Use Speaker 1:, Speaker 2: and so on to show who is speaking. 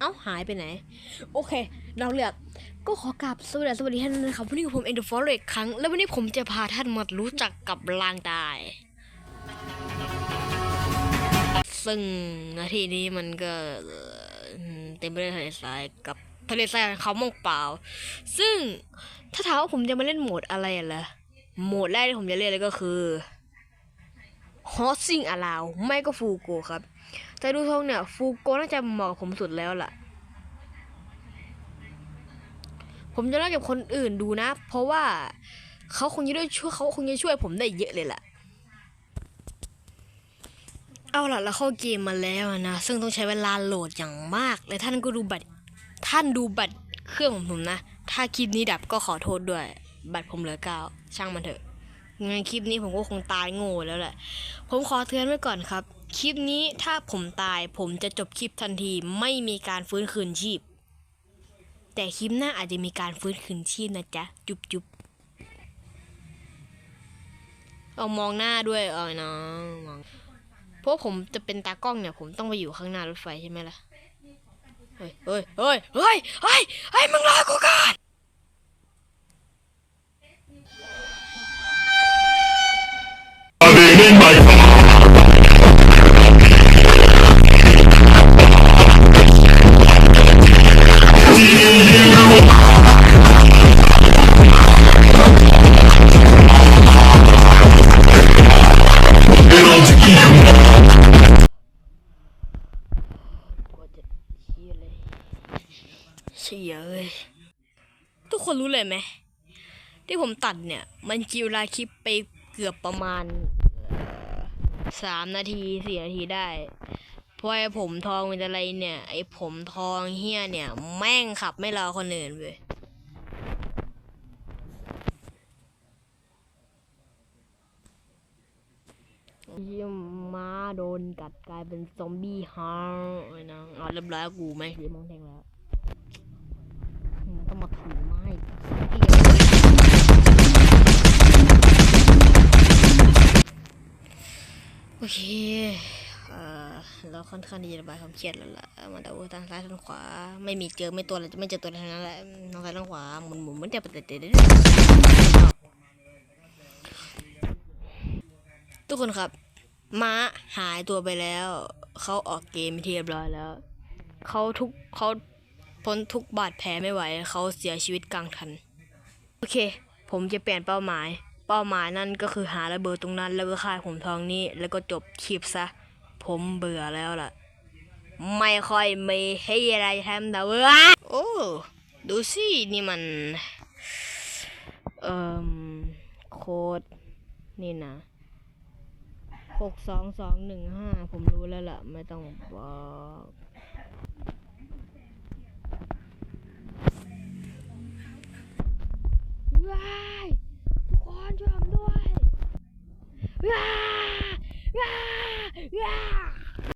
Speaker 1: เอ้าหายไปไหน โอเค เราเลือกก็ขอกราบสวัสดีสวัสดีท่านนะครับวันนี้ผมเอ็นดอร์ฟอร์อีกครั้ง แล้ววันนี้ผมจะพาท่านมารู้จักกับลางตาย ซึ่งนาทีนี้มันก็เต็มไปด้วยทะเลทรายกับทะเลทรายเขามองเปล่า ซึ่งถ้าถามว่าผมจะมาเล่นโหมดอะไรล่ะโหมดแรกที่ผมจะเล่นเลยก็คือ Horsing Allow ไม่ก็ฟูโกครับ แต่ดูทรงเนี่ยฟูโกน่าจะเหมาะกับผมสุดแล้วล่ะ ผมจะเล่ากับคนอื่นดูนะ เพราะว่าเขาคงจะได้ช่วยเขาคงจะช่วยผมได้เยอะเลยล่ะ เอาล่ะเราเข้าเกมมาแล้วนะ ซึ่งต้องใช้เวลาโหลดอย่างมาก และท่านก็ดูบัตร ท่านดูบัตรเครื่องของผมนะ ถ้าคลิปนี้ดับก็ขอโทษด้วย บัตรผมเหลือเก้าช่างมันเถอะ งั้นคลิปนี้ผมก็คงตายโง่แล้วแหละ ผมขอเตือนไว้ก่อนครับ คลิปนี้ถ้าผมตายผมจะจบคลิปทันทีไม่มีการฟื้นคืนชีพ แต่คลิปหน้าอาจจะมีการฟื้นคืนชีพนะจ๊ะ จุบจุบเอามองหน้าด้วยเออน้องมองเพราะผมจะเป็นตากล้องเนี่ย ผมต้องไปอยู่ข้างหน้ารถไฟใช่ไหมล่ะ เฮ้ยเฮ้ยเฮ้ยเฮ้ยเฮ้ยเฮ้ยมึงรอกูก่อน เชี่ยเลยเชี่ยเลยทุกคนรู้เลยไหม ที่ผมตัดเนี่ย มันกิวลาคลิปไปเกือบประมาณ สามนาทีสี่นาทีได้เพราะไอ้ผมทองเป็นอะไรเนี่ย ไอ้ผมทองเฮี้ยเนี่ย แม่งขับไม่รอคนอื่นเว้ยยี่ม้าโดนกัดกลายเป็นซอมบี้ฮาร์ไอ้นะอะเรียบร้อยกูไหมหรือมองแทงแล้วต้องมาถือไม้ เคเอ่อเราค่อนข้างที่จะระบายความเครียดแล้วล่ะมาดูทางซ้ายทางขวา ไม่มีเจอไม่ตัวอะไรจะไม่เจอตัวทั้งนั้นแหละทางซ้ายทางขวาหมุนหมุนมือนจะเปิดเด็ดทุกคนครับม้าหายตัวไปแล้ว เขาออกเกมที่เรียบร้อยแล้ว เขาทุกเขาพ้นทุกบาดแผลไม่ไหว เขาเสียชีวิตกลางทัน โอเค ผมจะเปลี่ยนเป้าหมาย เป้าหมายนั่นก็คือหาระเบิดตรงนั้น แล้วก็ฆ่าผมทองนี้ แล้วก็จบคลิปซะ ผมเบื่อแล้วล่ะ ไม่ค่อยมีให้อะไรทำแต่ว่าโอ้ดูสินี่มัน เอ่มโค้ดนี่นะหกสองสองหนึ่งห้าผมรู้แล้วล่ะ ไม่ต้องบอก